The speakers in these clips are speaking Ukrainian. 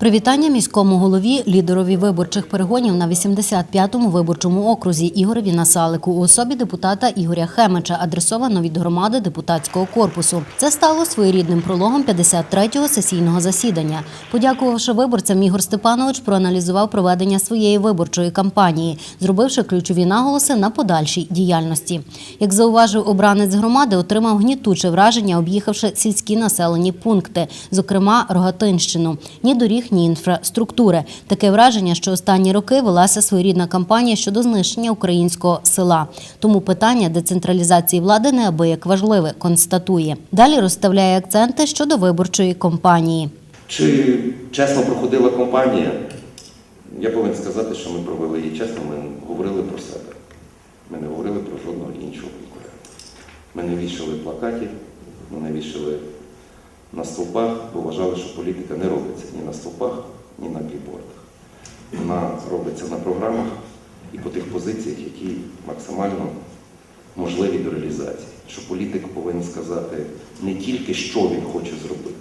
Привітання міському голові, лідерові виборчих перегонів на 85-му виборчому окрузі Ігореві Насалику у особі депутата Ігоря Хемича, адресовано від громади депутатського корпусу. Це стало своєрідним прологом 53-го сесійного засідання. Подякувавши виборцям, Ігор Степанович проаналізував проведення своєї виборчої кампанії, зробивши ключові наголоси на подальшій діяльності. Як зауважив обранець громади, отримав гнітуче враження, об'їхавши сільські населені пункти, зокрема Рогатинщину. Ні доріг, ні інфраструктури. Таке враження, що останні роки велася своєрідна кампанія щодо знищення українського села. Тому питання децентралізації влади неабияк важливе, констатує. Далі розставляє акценти щодо виборчої кампанії. Чи чесно проходила кампанія? Я повинен сказати, що ми провели її чесно, ми говорили про себе. Ми не говорили про жодного іншого конкурента. Ми не вішали плакатів, ми не вішали на стовпах, бо вважали, що політика не робиться ні на стовпах, ні на бікбордах. Вона робиться на програмах і по тих позиціях, які максимально можливі до реалізації. Що політик повинен сказати не тільки, що він хоче зробити,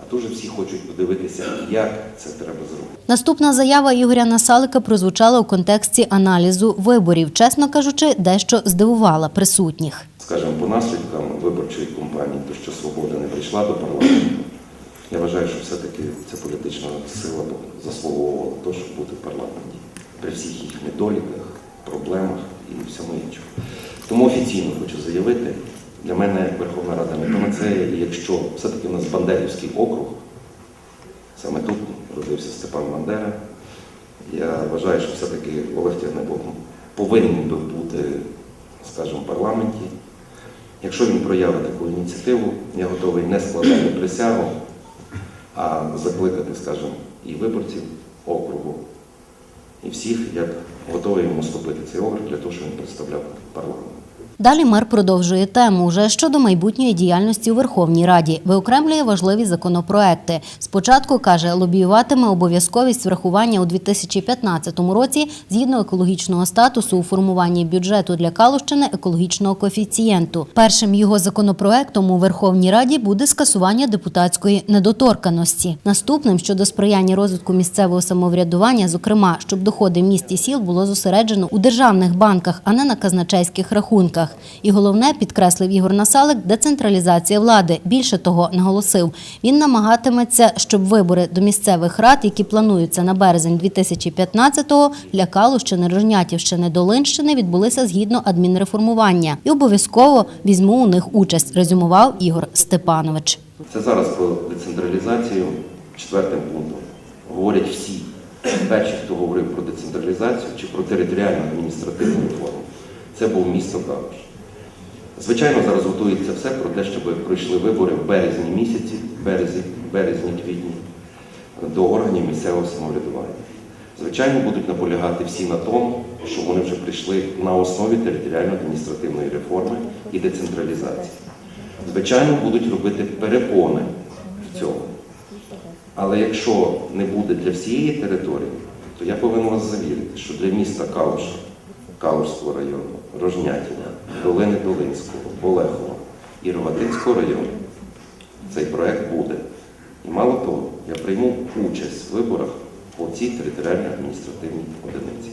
а дуже всі хочуть подивитися, як це треба зробити. Наступна заява Ігоря Насалика прозвучала у контексті аналізу виборів. Чесно кажучи, дещо здивувала присутніх. Скажімо, по наслідкам виборчої кампанії, то що свобода не прийшла до парламенту, я вважаю, що все-таки ця політична сила заслуговувала те, щоб бути в парламенті при всіх їх недоліках, проблемах і всьому іншому. Тому офіційно хочу заявити, для мене Верховна Рада не панацея, і якщо все-таки у нас Бандерівський округ, саме тут родився Степан Бандера, я вважаю, що все-таки Олег Тягнебок повинен би бути, скажімо, в парламенті. Якщо він проявить таку ініціативу, я готовий не складати присягу, а закликати, скажімо, і виборців округу, і всіх, як готовий йому вступити цей округ для того, щоб він представляв парламент. Далі мер продовжує тему вже щодо майбутньої діяльності у Верховній Раді. Виокремлює важливі законопроекти. Спочатку каже, лобіюватиме обов'язковість врахування у 2015 році згідно екологічного статусу у формуванні бюджету для Калущини екологічного коефіцієнту. Першим його законопроектом у Верховній Раді буде скасування депутатської недоторканості. Наступним щодо сприяння розвитку місцевого самоврядування, зокрема, щоб доходи міст і сіл було зосереджено у державних банках, а не на казначейських рахунках. І головне, підкреслив Ігор Насалик, децентралізація влади. Більше того, наголосив, він намагатиметься, щоб вибори до місцевих рад, які плануються на березень 2015-го, для Калущини, Рожнятівщини, Долинщини відбулися згідно адмінреформування. І обов'язково візьму у них участь, резюмував Ігор Степанович. Це зараз про децентралізацію четвертим пунктом. Говорять всі. Перші, хто говорив про децентралізацію чи про територіальну адміністративну реформу, це був місто Калуш. Звичайно, зараз готується все про те, щоб пройшли вибори в березні місяці, березні, березні квітні, до органів місцевого самоврядування. Звичайно, будуть наполягати всі на тому, що вони вже прийшли на основі територіально-адміністративної реформи і децентралізації. Звичайно, будуть робити перепони в цьому. Але якщо не буде для всієї території, то я повинен вас завірити, що для міста Калуша, Калушського району, Рожнятіна, Долини Долинського, Болехова і Рогатинського району цей проект буде. І мало того, я прийму участь в виборах по цій територіальній адміністративній одиниці.